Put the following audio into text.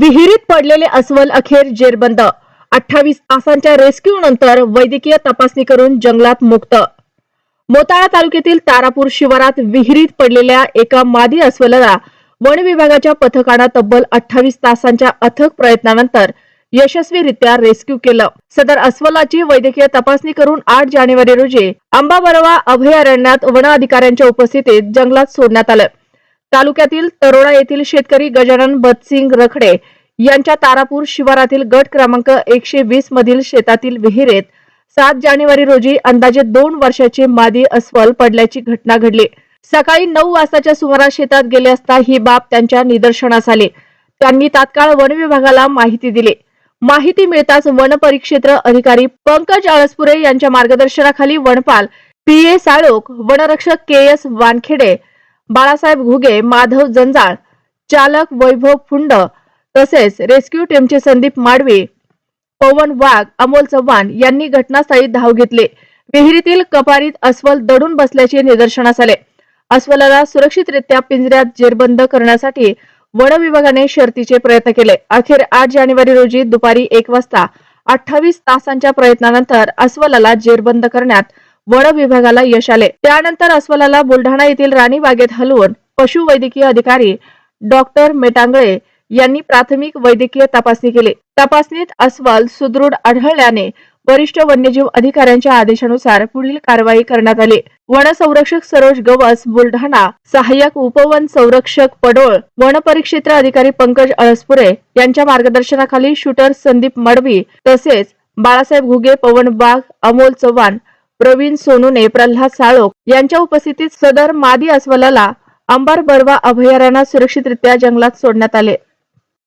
विहिरीत पडलेले अस्वल अखेर जेरबंद. अठ्ठावीस तासांच्या रेस्क्यू नंतर वैद्यकीय तपासणी करून जंगलात मुक्त. मोताळा तालुक्यातील तारापूर शिवारात विहिरीत पडलेल्या एका मादी अस्वलाला वन विभागाच्या पथकानं तब्बल अठ्ठावीस तासांच्या अथक प्रयत्नानंतर यशस्वीरित्या रेस्क्यू केलं. सदर अस्वलाची वैद्यकीय तपासणी करून आठ जानेवारी रोजी अंबाबरवा अभयारण्यात वन अधिकाऱ्यांच्या उपस्थितीत जंगलात सोडण्यात आलं. तालुक्यातील तरोडा येथील शेतकरी गजानन भतसिंग रखडे यांच्या तारापूर शिवारातील गट क्रमांक एकशे वीस मधील शेतातील विहिरीत सात जानेवारी रोजी अंदाजे दोन वर्षाचे मादी अस्वल पडल्याची घटना घडली. सकाळी नऊ वाजताच्या सुमारास शेतात गेले असता ही बाब त्यांच्या निदर्शनास आली. त्यांनी तात्काळ वन विभागाला माहिती दिली. माहिती मिळताच वन परिक्षेत्र अधिकारी पंकज आळसपुरे यांच्या मार्गदर्शनाखाली वनपाल पी ए साळोख वनरक्षक के एस वानखेडे बाळासाहेब घुगे माधव जंजाळ चालक वैभव फुंड तसेच रेस्क्यू टीमचे संदीप माडवी पवन वाघ अमोल चव्हाण यांनी घटनास्थळी धाव घेतली. विहिरीतील कपारीत अस्वल दडून बसल्याचे निदर्शनास आले. अस्वलाला सुरक्षितरित्या पिंजऱ्यात जेरबंद करण्यासाठी वन विभागाने शर्तीचे प्रयत्न केले. अखेर आठ जानेवारी रोजी दुपारी एक वाजता अठ्ठावीस तासांच्या प्रयत्नानंतर अस्वलाला जेरबंद करण्यात वन विभागाला यश आले. त्यानंतर अस्वलाला बुलढाणा येथील राणी बागेत हलवून पशुवैद्यकीय अधिकारी डॉक्टर मेटांगळे यांनी प्राथमिक वैद्यकीय तपासणी केली. तपासणीत अस्वल सुदृढ आढळल्याने वरिष्ठ वन्यजीव अधिकाऱ्यांच्या आदेशानुसार पुढील कारवाई करण्यात आली. वन संरक्षक सरोज गवस बुलढाणा सहाय्यक उपवन संरक्षक पडोळ वन परिक्षेत्र अधिकारी पंकज अळसपुरे यांच्या मार्गदर्शनाखाली शूटर संदीप मडवी तसेच बाळासाहेब घुगे पवन बाग अमोल चव्हाण प्रवीण सोनूने प्रल्हाद साळोख यांच्या उपस्थितीत सदर मादी अस्वलाला अंबार बरवा अभयारण्यात सुरक्षितरित्या जंगलात सोडण्यात आले.